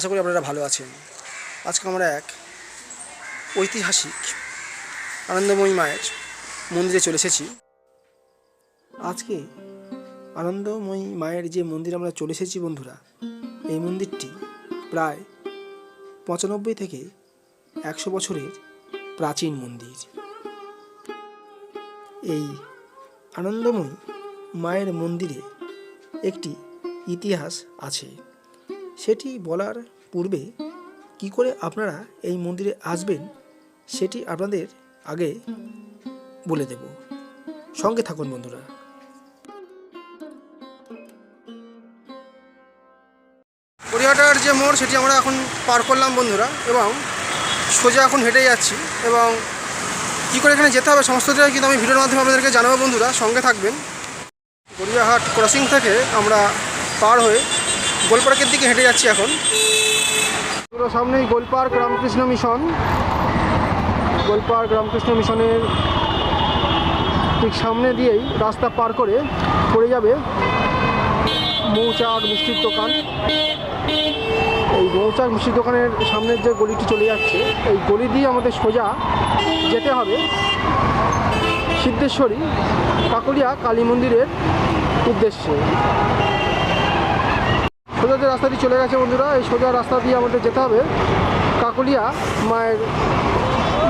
আশা করি আপনারা ভালো আছেন। আজকে আমরা এক ঐতিহাসিক, আনন্দময়ী মায়ের মন্দিরে চলে এসেছি। আজকে আনন্দময়ী মায়ের যে মন্দির আমরা চলে এসেছি বন্ধুরা, এই মন্দিরটি প্রায় পঁচানব্বই থেকে একশো বছরের প্রাচীন মন্দির। এই আনন্দময়ী মায়ের মন্দিরে একটি ইতিহাস আছে। সেটি বলার পূর্বে কি করে আপনারা এই মন্দিরে আসবেন সেটি আপনাদের আগে বলে দেব। সঙ্গে থাকুন বন্ধুরা। গড়িয়াহাটার যে মোড়, সেটি আমরা এখন পার করলাম বন্ধুরা, এবং সোজা এখন হেঁটে যাচ্ছি, এবং কী করে এখানে যেতে হবে সমস্তটা কিন্তু আমি ভিডিওর মাধ্যমে আপনাদেরকে জানাব বন্ধুরা, সঙ্গে থাকবেন। গড়িয়াহাট ক্রসিং থেকে আমরা পার হয়ে গোলপার্কের দিকে হেঁটে যাচ্ছি এখন। পুরো সামনেই গোলপার্ক রামকৃষ্ণ মিশন। গোলপার্ক রামকৃষ্ণ মিশনের ঠিক সামনে দিয়েই রাস্তা পার করে পড়ে যাবে মৌচাক মিষ্টির দোকান। এই মৌচাক মিষ্টির দোকানের সামনের যে গলিটি চলে যাচ্ছে, এই গলি দিয়ে আমাদের সোজা যেতে হবে সিদ্ধেশ্বরী কাকলিয়া কালী মন্দিরের উদ্দেশ্যে। সোজা যে রাস্তাটি চলে গেছে বন্ধুরা। এই সোজা রাস্তা দিয়ে আমাদের যেতে হবে কাকুলিয়া মায়ের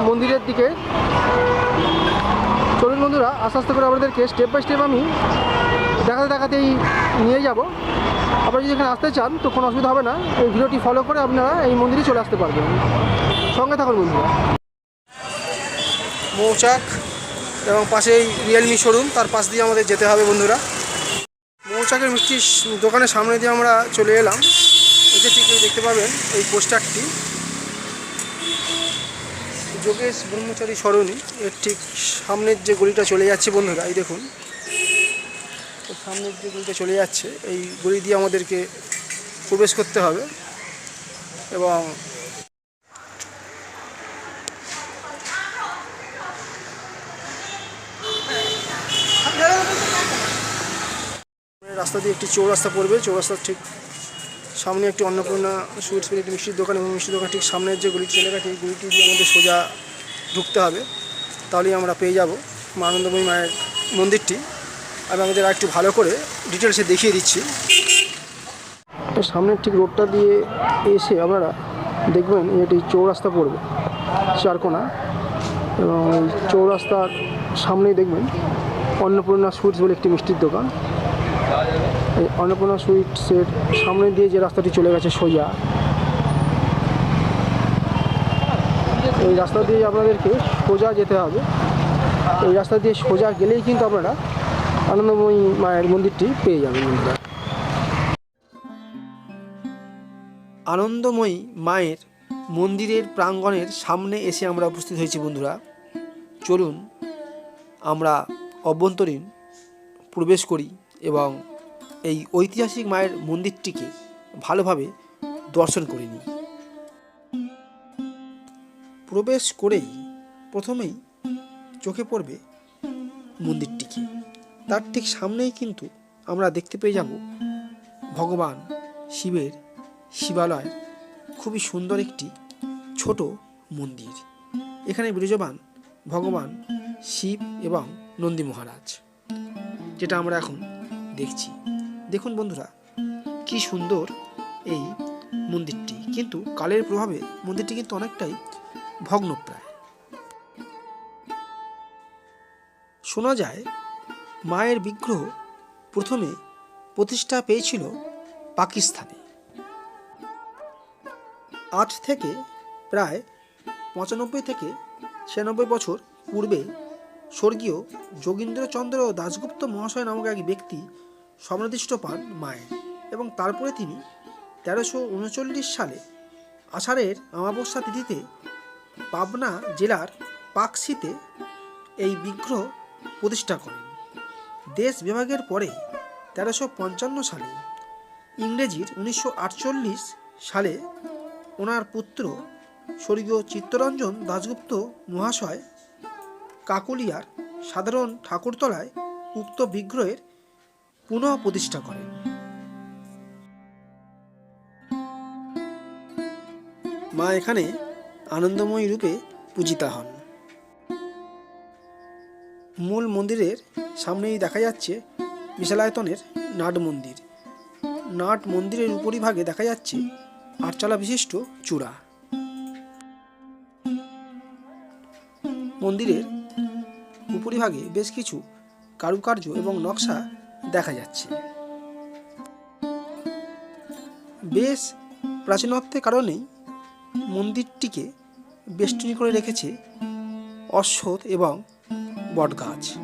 মন্দিরের দিকে। চলুন বন্ধুরা, আস্তে আস্তে করে আমাদেরকে স্টেপ বাই স্টেপ আমি দেখাতে দেখাতেই নিয়ে যাব। আপনারা যদি এখানে আসতে চান, তো কোনো অসুবিধা হবে না। এই ভিডিওটি ফলো করে আপনারা এই মন্দিরে চলে আসতে পারবেন। সঙ্গে থাকুন বন্ধুরা। মৌচাক এবং পাশেই রিয়েলমি শোরুম তার পাশ দিয়ে আমাদের যেতে হবে বন্ধুরা। মৌচাকের মিষ্টি দোকানের সামনে দিয়ে আমরা চলে এলাম। যে ঠিক দেখতে পাবেন এই পোস্টারটি যোগেশ ব্রহ্মচারী সরণি, এর ঠিক সামনের যে গলিটা চলে যাচ্ছে বন্ধুরা, এই দেখুন। সামনের যে গলিটা চলে যাচ্ছে, এই গলি দিয়ে আমাদেরকে প্রবেশ করতে হবে। এবং রাস্তা দিয়ে একটি চৌরাস্তা পড়বে, চৌরাস্তার ঠিক সামনে একটি অন্নপূর্ণা সুইটস একটি মিষ্টির দোকান এবং মিষ্টির দোকান ঠিক সামনের যে গলিটি চলে গেছে এই গলিটি দিয়ে আমাদের সোজা ঢুকতে হবে। তাহলেই আমরা পেয়ে যাব মা আনন্দময়ী মায়ের মন্দিরটি। আমি আমাদের আর একটু ভালো করে ডিটেলসে দেখিয়ে দিচ্ছি। তো সামনের ঠিক রোডটা দিয়ে এসে আপনারা দেখবেন এটি চৌরাস্তা পড়বে, চারকোনা। এবং চৌরাস্তার সামনেই দেখবেন অন্নপূর্ণা সুইটস বলে একটি মিষ্টির দোকান। অন্নপূর্ণা সুইটসের সামনে দিয়ে যে রাস্তাটি চলে গেছে সোজা। এই রাস্তা দিয়ে আপনাদেরকে সোজা যেতে হবে। এই রাস্তা দিয়ে সোজা গেলেই কিন্তু আপনারা আনন্দময়ী মায়ের মন্দিরটি পেয়ে যাবেন বন্ধুরা। আনন্দময়ী মায়ের মন্দিরের প্রাঙ্গণের সামনে এসে আমরা উপস্থিত হয়েছি বন্ধুরা। চলুন আমরা অভ্যন্তরীণ প্রবেশ করি এবং এই ঐতিহাসিক মায়ের মন্দিরটিকে ভালোভাবে দর্শন করে নিই। প্রবেশ করেই প্রথমেই চোখে পড়বে মন্দিরটিকে। তার ঠিক সামনেই কিন্তু আমরা দেখতে পেয়ে যাব ভগবান শিবের শিবালয়। খুবই সুন্দর একটি ছোট মন্দির। এখানে বিরাজমান ভগবান শিব এবং নন্দী মহারাজ, যেটা আমরা এখন দেখছি। দেখুন বন্ধুরা, কি সুন্দর এই মন্দিরটি। কিন্তু কালের প্রভাবে মন্দিরটি কিন্তু অনেকটাই ভগ্নপ্রায়। শোনা যায়, মায়ের বিগ্রহ প্রথমে প্রতিষ্ঠা পেয়েছিল পাকিস্তানে। আজ থেকে প্রায় পঁচানব্বই থেকে ছিয়ানব্বই বছর পূর্বে স্বর্গীয় যোগীন্দ্রচন্দ্র দাশগুপ্ত মহাশয় নামক এক ব্যক্তি সমৃদ্ধিষ্ট পান মায়ের এবং তারপরে তিনি তেরোশো উনচল্লিশ সালে আষাঢ়ের অমাবস্যা তিথিতে পাবনা জেলার পাকসিতে এই বিগ্রহ প্রতিষ্ঠা করেন। দেশ বিভাগের পরে তেরোশো পঞ্চান্ন সালে ইংরেজির উনিশশো আটচল্লিশ সালে ওনার পুত্র স্বর্গীয় চিত্তরঞ্জন দাশগুপ্ত মহাশয় কাকুলিয়ার সাধারণ ঠাকুরতলায় উক্ত বিগ্রহের পুনঃ প্রতিষ্ঠা করেন মা এখানে আনন্দময়ী রূপে পূজিতা হন। মূল মন্দিরের সামনেই দেখা যাচ্ছে বিশালায়তনের নাট মন্দির। নাট মন্দিরের উপরিভাগে দেখা যাচ্ছে আটচালা বিশিষ্ট চূড়া। মন্দিরের উপরিভাগে বেশ কিছু কারুকার্য এবং নকশা দেখা যাচ্ছে। বেশ প্রাচীনত্বের কারণেই মন্দিরটিকে বেষ্টনী করে রেখেছে অশ্বত্থ এবং বটগাছ।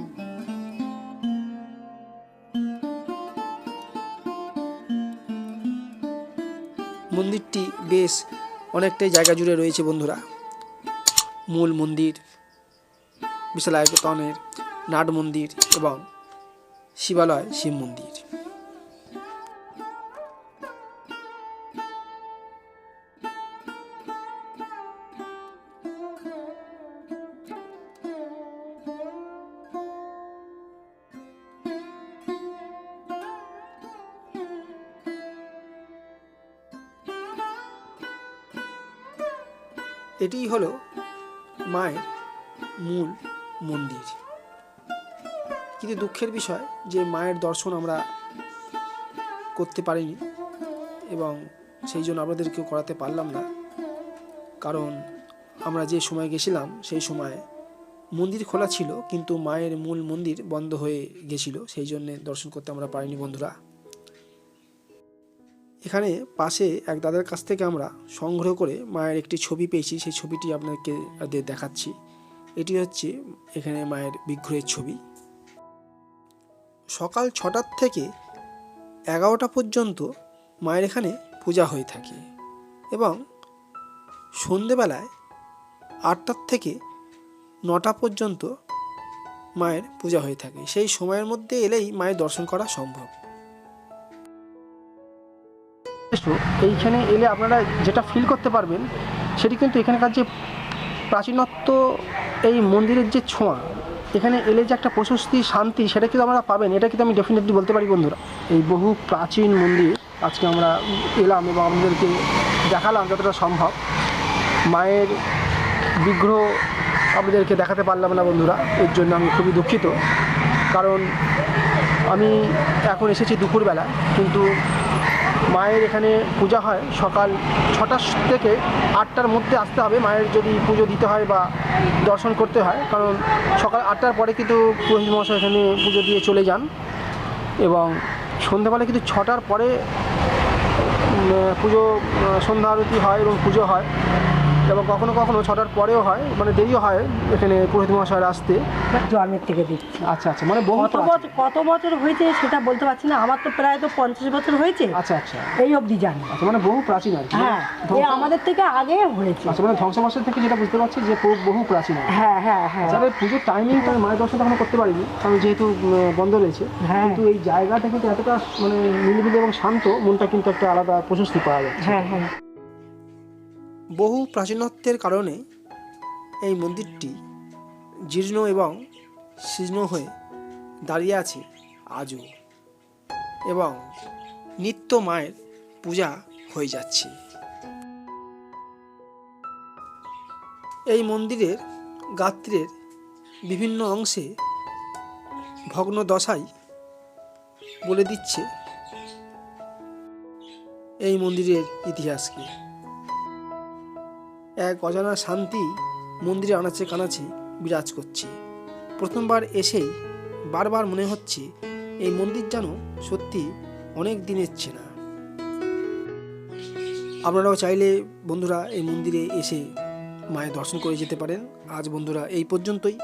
মন্দিরটি বেশ অনেকটাই জায়গা জুড়ে রয়েছে বন্ধুরা। মূল মন্দির বিশাল আয়তনের নাট মন্দির এবং শিবালয় শিব মন্দির। এটিই হলো মায়ের মূল মন্দির। কিন্তু দুঃখের বিষয় যে মায়ের দর্শন আমরা করতে পারিনি এবং সেই জন্য আপনাদেরকেও করাতে পারলাম না। কারণ আমরা যে সময় গেছিলাম, সেই সময় মন্দির খোলা ছিল, কিন্তু মায়ের মূল মন্দির বন্ধ হয়ে গেছিল, সেই জন্যে দর্শন করতে আমরা পারিনি বন্ধুরা। এখানে পাশে এক দাদার কাছ থেকে আমরা সংগ্রহ করে মায়ের একটি ছবি পেয়েছি, সেই ছবিটি আপনাকে দেখাচ্ছি। এটি হচ্ছে এখানে মায়ের বিগ্রহের ছবি। সকাল ছটার থেকে এগারোটা পর্যন্ত মায়ের এখানে পূজা হয়ে থাকে এবং সন্ধেবেলায় আটটার থেকে নটা পর্যন্ত মায়ের পূজা হয়ে থাকে। সেই সময়ের মধ্যে এলেই মায়ের দর্শন করা সম্ভব। এইখানে এলে আপনারা যেটা ফিল করতে পারবেন, সেটি কিন্তু এখানকার যে প্রাচীনত্ব এই মন্দিরের যে ছোঁয়া এখানে এলে যে একটা প্রশস্তি, শান্তি, সেটা কিন্তু আমরা পাবেন। এটা কিন্তু আমি ডেফিনেটলি বলতে পারি, বন্ধুরা। এই বহু প্রাচীন মন্দির আজকে আমরা এলাম এবং আমাদেরকে দেখালাম যতটা সম্ভব। মায়ের বিগ্রহ আপনাদেরকে দেখাতে পারলাম না, বন্ধুরা। এর জন্য আমি খুবই দুঃখিত। কারণ আমি এখন এসেছি দুপুরবেলা, কিন্তু মায়ের এখানে পূজা হয় সকাল ছটার থেকে আটটার মধ্যে আসতে হবে। মায়ের যদি পুজো দিতে হয় বা দর্শন করতে হয়, কারণ সকাল আটটার পরে কিন্তু পুরোহিত মহাশয় এখানে পুজো দিয়ে চলে যান এবং সন্ধ্যাবেলা কিন্তু ছটার পরে পুজো সন্ধ্যা আরতি হয় এবং পুজো হয়। এবং কখনো কখনো ছটার পরেও হয় মানে দেরিও হয় এখানে পুরোহিত মহাশয়ের আসতে। জন্মের থেকে দেখছি আচ্ছা আচ্ছা মানে বহু কত বছর কত বছর হয়েছে সেটা বলতে পারছি না আমার তো প্রায় তো পঞ্চাশ বছর হয়েছে। আচ্ছা আচ্ছা। এই অবধি জানি। আচ্ছা মানে বহু প্রাচীন আর কি হ্যাঁ এ আমাদের থেকে আগে হয়েছে। আচ্ছা মানে ধ্বংসাবশের থেকে যেটা বুঝতে পারছি যে বহু- বহু প্রাচীন হ্যাঁ হ্যাঁ হ্যাঁ। যাদের পুজোর টাইমিংটা মায়ের দর্শন এখনও করতে পারিনি কারণ যেহেতু বন্ধ রয়েছে। হ্যাঁ। কিন্তু এই জায়গাটা কিন্তু এতটা মানে নিরিবিলি এবং শান্ত মনটা কিন্তু একটা আলাদা প্রশস্তি পাওয়া যায় হ্যাঁ হ্যাঁ। বহু প্রাচীনত্বের কারণে এই মন্দিরটি জীর্ণ এবং শীর্ণ হয়ে দাঁড়িয়ে আছে আজও এবং নিত্য মায়ের পূজা হয়ে যাচ্ছে। এই মন্দিরের গাত্রের বিভিন্ন অংশে ভগ্ন দশাই বলে দিচ্ছে এই মন্দিরের ইতিহাসকে। এক অজানা শান্তি মন্দিরে আনাচে কানাচে বিরাজ করছে। প্রথমবার এসেই বারবার মনে হচ্ছে এই মন্দির যেন সত্যি অনেক দিনের চেনা। আপনারাও চাইলে বন্ধুরা এই মন্দিরে এসে মায়ের দর্শন করে যেতে পারেন। আজ বন্ধুরা এই পর্যন্তই।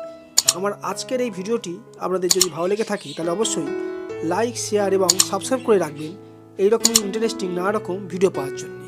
আমার আজকের এই ভিডিওটি আপনাদের যদি ভালো লেগে থাকে, তাহলে অবশ্যই লাইক, শেয়ার এবং সাবস্ক্রাইব করে রাখবেন। এইরকমই ইন্টারেস্টিং নানা রকম ভিডিও পাওয়ার জন্য।